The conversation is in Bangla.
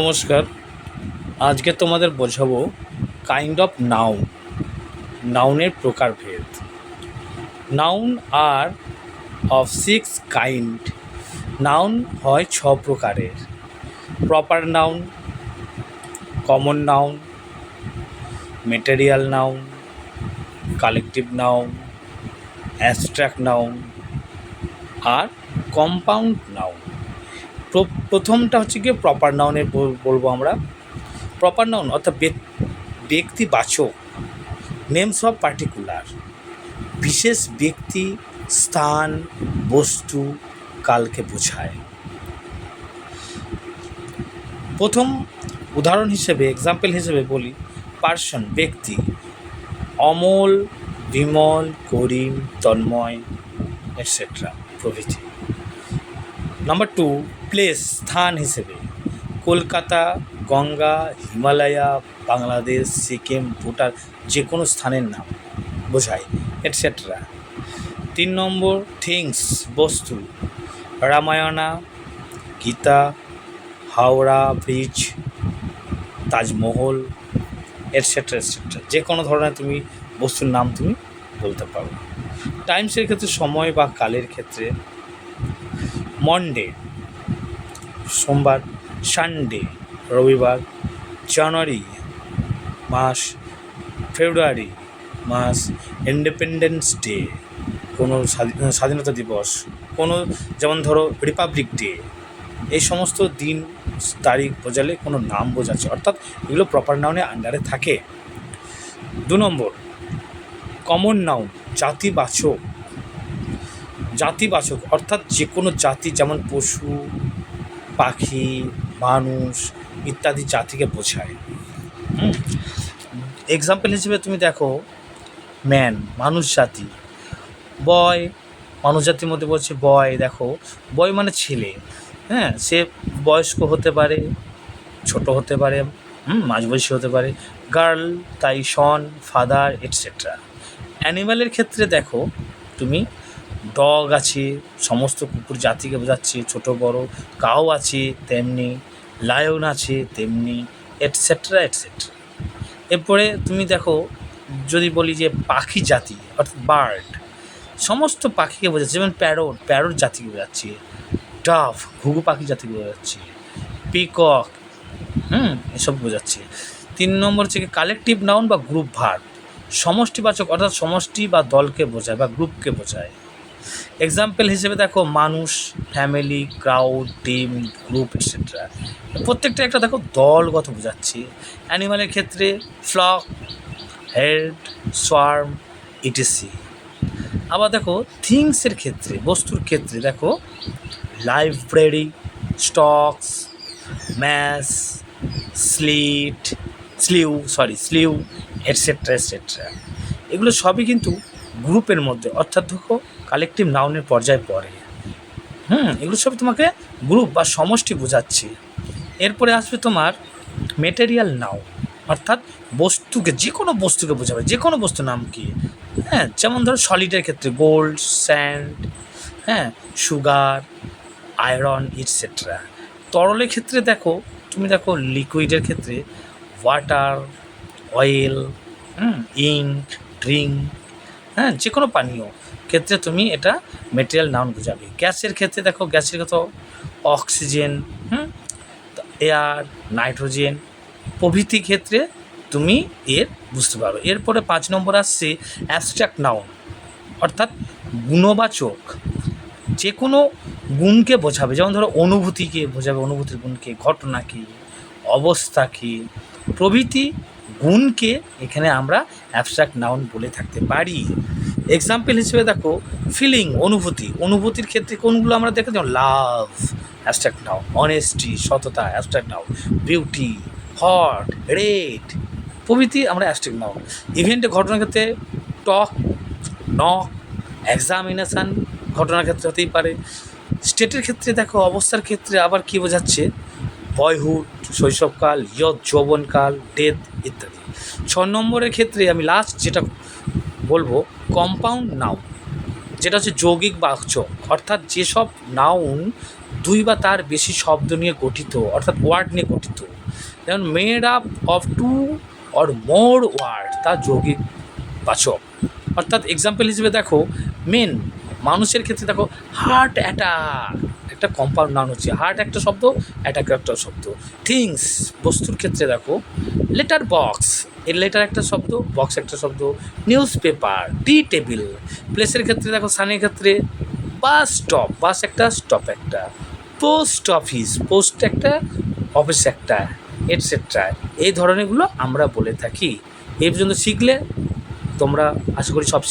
নমস্কার। আজকে তোমাদের বোঝাবো কাইন্ড অফ নাউন নাউনের প্রকারভেদ। নাউন আর অফ সিক্স কাইন্ড নাউন হয় ছ প্রকারের। Proper noun common noun material noun collective noun abstract noun আর কম্পাউন্ড নাউন প্রথমটা হচ্ছে গিয়ে প্রপার নাউনের বলব আমরা। প্রপার নাউন অর্থাৎ ব্যক- ব্যক্তিবাচক। নেমস অফ পার্টিকুলার বিশেষ ব্যক্তি, স্থান, বস্তু, কালকে বোঝায়। প্রথম উদাহরণ হিসেবে এক্সাম্পল হিসেবে বলি। পার্সন ব্যক্তি। অমল, বিমল, করিম, তন্ময় এটসেট্রা প্রভৃতি। নাম্বার টু প্লেস স্থান হিসেবে। কলকাতা, গঙ্গা, হিমালয়া, বাংলাদেশ, সিকিম, ভুটান যে কোনো স্থানের নাম বোঝায় এটসেট্রা তিন নম্বর থিংস বস্তু। Ramayana, Gita, Howrah bridge, Taj Mahal etcetera etcetera যে কোনো ধরনের তুমি বস্তুর নাম তুমি বলতে পারো। টাইমসের ক্ষেত্রে সময় বা কালের ক্ষেত্রে মন্ডে, সোমবার, সানডে, রবিবার, জানুয়ারি মাস, ফেব্রুয়ারি মাস, ইন্ডিপেন্ডেন্স ডে, কোনো স্বাধী- স্বাধীনতা দিবস, কোনো যেমন ধরো রিপাবলিক ডে, এই সমস্ত দিন, তারিখ বোঝালে কোনো নাম বোঝাচ্ছে, অর্থাৎ এগুলো প্রপার নাউনের আন্ডারে থাকে। দু নম্বর কমন নাউন জাতিবাচক। জাতিবাচক, অর্থাৎ যে কোনো জাতি, যেমন পশু, পাখি, মানুষ ইত্যাদি জাতিকে বোঝায়। এক্সাম্পল হিসেবে তুমি দেখো ম্যান মানুষ জাতি। বয় মানুষ জাতির মধ্যে বলছে বয় দেখো বয় মানে ছেলে। হ্যাঁ সে বয়স্ক হতে পারে, ছোট হতে পারে মাঝবয়সী হতে পারে গার্ল তাই সন ফাদার এটসেট্রা অ্যানিম্যালের ক্ষেত্রে দেখো, তুমি ডগ আছে, সমস্ত কুকুর জাতিকে বোঝাচ্ছে, ছোট, বড়, কাউ আছে তেমনি, লায়ন আছে তেমনি এটসেট্রা এটসেট্রা এরপরে তুমি দেখো, যদি বলি যে পাখি জাতি, অর্থাৎ বার্ড সমস্ত পাখিকে বোঝাচ্ছে, যেমন প্যারোট প্যারোট জাতিকে বোঝাচ্ছে ডাফ ঘুঘু পাখি জাতিকে বোঝাচ্ছে পিকক হুম, এসব বোঝাচ্ছে। তিন নম্বর হচ্ছে কালেকটিভ নাউন বা গ্রুপ ভার সমষ্টিবাচক, অর্থাৎ সমষ্টি বা দলকে বোঝায় বা গ্রুপকে বোঝায়। এক্সাম্পল হিসেবে দেখো মানুষ family crowd team group etcetera প্রত্যেকটা একটা দেখো দলগত বোঝাচ্ছে। অ্যানিমালের ক্ষেত্রে ফ্লক হেড সোয়ার্ম ইটিসি আবার দেখো থিংসের ক্ষেত্রে, বস্তুর ক্ষেত্রে দেখো library stocks mass slit slew sorry slew etcetera etcetera এগুলো সবই কিন্তু গ্রুপের মধ্যে। অর্থাৎ দেখো কালেকটিভ নাউনের পর্যায়ে পড়ে। হুম, এগুলো সবই তোমাকে গ্রুপ বা সমষ্টি বোঝাচ্ছে। এরপরে আসবে তোমার মেটেরিয়াল নাউন অর্থাৎ বস্তুকে যে কোনো বস্তুকে বোঝাবে। যে কোনো বস্তুর নাম কি? হ্যাঁ যেমন ধরো সলিডের ক্ষেত্রে গোল্ড স্যান্ড হ্যাঁ সুগার আয়রন ইটসেট্রা তরলের ক্ষেত্রে দেখো, তুমি দেখো লিকুইডের ক্ষেত্রে water oil hmm ink drink হ্যাঁ যে কোনো পানীয়। ক্ষেত্রে তুমি এটা মেটেরিয়াল নাউন বোঝাবে। গ্যাসের ক্ষেত্রে দেখো, গ্যাসের কত অক্সিজেন হুম? এয়ার নাইট্রোজেন প্রভৃতি ক্ষেত্রে তুমি এর বুঝতে পারো। এরপরে পাঁচ নম্বর আসছে অ্যাবস্ট্রাক্ট নাউন অর্থাৎ গুণবাচক। যে কোনো গুণকে বোঝাবে, যেমন ধরো অনুভূতিকে বোঝাবে, অনুভূতির গুণকে ঘটনা কী অবস্থা কী প্রভৃতি গুণকে এখানে আমরা অ্যাবস্ট্রাক্ট নাউন বলে থাকতে পারি। এক্সাম্পল হিসেবে দেখো ফিলিং অনুভূতি। অনুভূতির ক্ষেত্রে কোনগুলো আমরা দেখে? যেমন লাভ অ্যাবস্ট্রাক্ট নাউন অনেস্টি সততা abstract noun beauty hot red প্রভৃতি আমরা অ্যাবস্ট্রাক্ট নাও ইভেন্টে ঘটনার ক্ষেত্রে টক নক এক্সামিনেশান ঘটনার ক্ষেত্রে হতেই পারে। স্টেটের ক্ষেত্রে দেখো, অবস্থার ক্ষেত্রে আবার কী বোঝাচ্ছে? বয়হুড শৈশবকাল ইয়ত যৌবনকাল ডেথ ইত্যাদি। ছ নম্বরের ক্ষেত্রে আমি লাস্ট যেটা বলব কম্পাউন্ড নাউন যেটা হচ্ছে যৌগিক বাক্য অর্থাৎ যেসব নাউন দুই বা তার বেশি শব্দ নিয়ে গঠিত, অর্থাৎ ওয়ার্ড নিয়ে গঠিত। যেমন made up of two or more word তা যৌগিক বাচক। অর্থাৎ এক্সাম্পল হিসেবে দেখো মেন মানুষের ক্ষেত্রে দেখো হার্ট অ্যাটাক একটা কম্পাউন্ড নাউন হচ্ছে হার্ট একটা শব্দ অ্যাটাক একটা শব্দ। থিংস বস্তুর ক্ষেত্রে দেখো লেটার বক্স এর লেটার একটা শব্দ বক্স একটা শব্দ। নিউজ পেপার টি টেবিল প্লেসের ক্ষেত্রে দেখো সানের ক্ষেত্রে বাস স্টপ বাস একটা স্টপ একটা। পোস্ট অফিস পোস্ট একটা অফিস একটা এটসেট্রা এই ধরনেরগুলো আমরা বলে থাকি। এই পর্যন্ত শিখলে তোমরা আশা করি সব